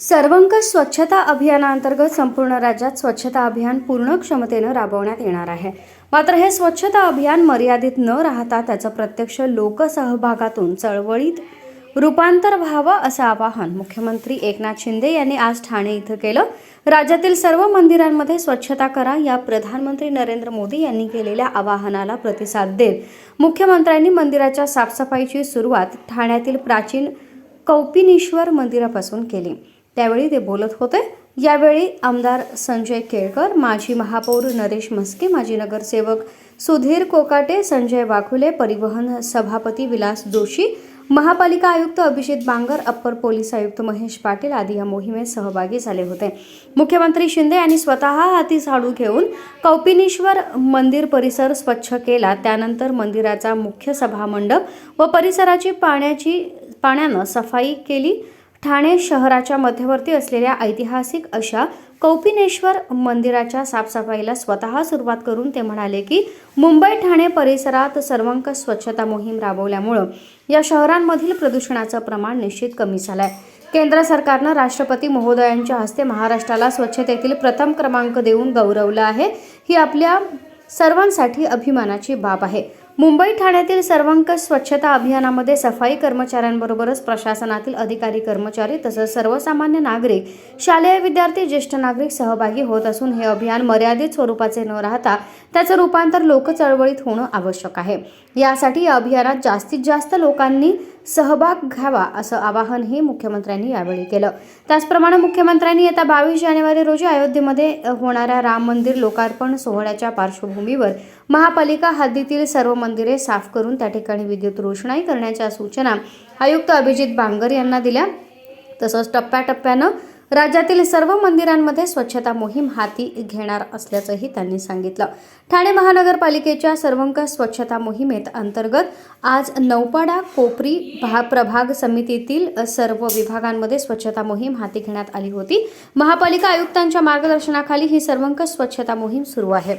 सर्वंकष स्वच्छता अभियानांतर्गत संपूर्ण राज्यात स्वच्छता अभियान पूर्ण क्षमतेनं राबवण्यात येणार आहे. मात्र हे स्वच्छता अभियान मर्यादित न राहता त्याचं प्रत्यक्ष लोकसहभागातून चळवळीत रूपांतर व्हावं असं आवाहन मुख्यमंत्री एकनाथ शिंदे यांनी आज ठाणे इथं केलं. राज्यातील सर्व मंदिरांमध्ये स्वच्छता करा या प्रधानमंत्री नरेंद्र मोदी यांनी केलेल्या आवाहनाला प्रतिसाद देत मुख्यमंत्र्यांनी मंदिराच्या साफसफाईची सुरुवात ठाण्यातील प्राचीन कौपिनेश्वर मंदिरापासून केली. त्यावेळी ते बोलत होते. यावेळी आमदार संजय केळकर माजी महापौर नरेश म्हस्के माजी नगरसेवक सुधीर कोकाटे संजय वाघुले परिवहन सभापती विलास जोशी महापालिका आयुक्त अभिजित बांगर अप्पर पोलीस आयुक्त महेश पाटील आदी या मोहिमेत सहभागी झाले होते. मुख्यमंत्री शिंदे यांनी स्वतः हाती झाडू घेऊन कौपिनेश्वर मंदिर परिसर स्वच्छ केला. त्यानंतर मंदिराचा मुख्य सभामंडप व परिसराची पाण्याची पाण्यानं सफाई केली. ठाणे शहराच्या मध्यवर्ती असलेल्या ऐतिहासिक अशा कौपिनेश्वर मंदिराच्या साफसफाईला स्वतः सुरुवात करून ते म्हणाले की मुंबई ठाणे परिसरात सर्वांक स्वच्छता मोहीम राबवल्यामुळं या शहरांमधील प्रदूषणाचं प्रमाण निश्चित कमी झालं आहे केंद्र सरकारनं राष्ट्रपती महोदयांच्या हस्ते महाराष्ट्राला स्वच्छतेतील प्रथम क्रमांक देऊन गौरवलं आहे. ही आपल्या सर्वांसाठी अभिमानाची बाब आहे. मुंबई ठाण्यातील सर्वंकष स्वच्छता अभियानामध्ये सफाई कर्मचाऱ्यांबरोबरच प्रशासनातील अधिकारी कर्मचारी तसंच सर्वसामान्य नागरिक शालेय विद्यार्थी ज्येष्ठ नागरिक सहभागी होत असून हे अभियान मर्यादित स्वरूपाचे न राहता त्याचं रूपांतर लोकचळवळीत होणं आवश्यक आहे. यासाठी या अभियानात जास्तीत जास्त लोकांनी सहभाग घ्यावा असं आवाहनही मुख्यमंत्र्यांनी यावेळी केलं. त्याचप्रमाणे मुख्यमंत्र्यांनी येत्या बावीस जानेवारी रोजी अयोध्येमध्ये होणाऱ्या राम मंदिर लोकार्पण सोहळ्याच्या पार्श्वभूमीवर महापालिका हद्दीतील सर्व मंदिरे साफ करून त्या ठिकाणी विद्युत रोषणाई करण्याच्या सूचना आयुक्त अभिजित बांगर यांना दिल्या. तसंच टप्प्याटप्प्यानं राज्यातील सर्व मंदिरांमध्ये स्वच्छता मोहीम हाती घेणार असल्याचंही त्यांनी सांगितलं. ठाणे महानगरपालिकेच्या सर्वंक स्वच्छता मोहिमेत अंतर्गत आज नौपाडा कोपरी भा प्रभाग समितीतील सर्व विभागांमध्ये स्वच्छता मोहीम हाती घेण्यात आली होती. महापालिका आयुक्तांच्या मार्गदर्शनाखाली ही सर्वंक स्वच्छता मोहीम सुरू आहे.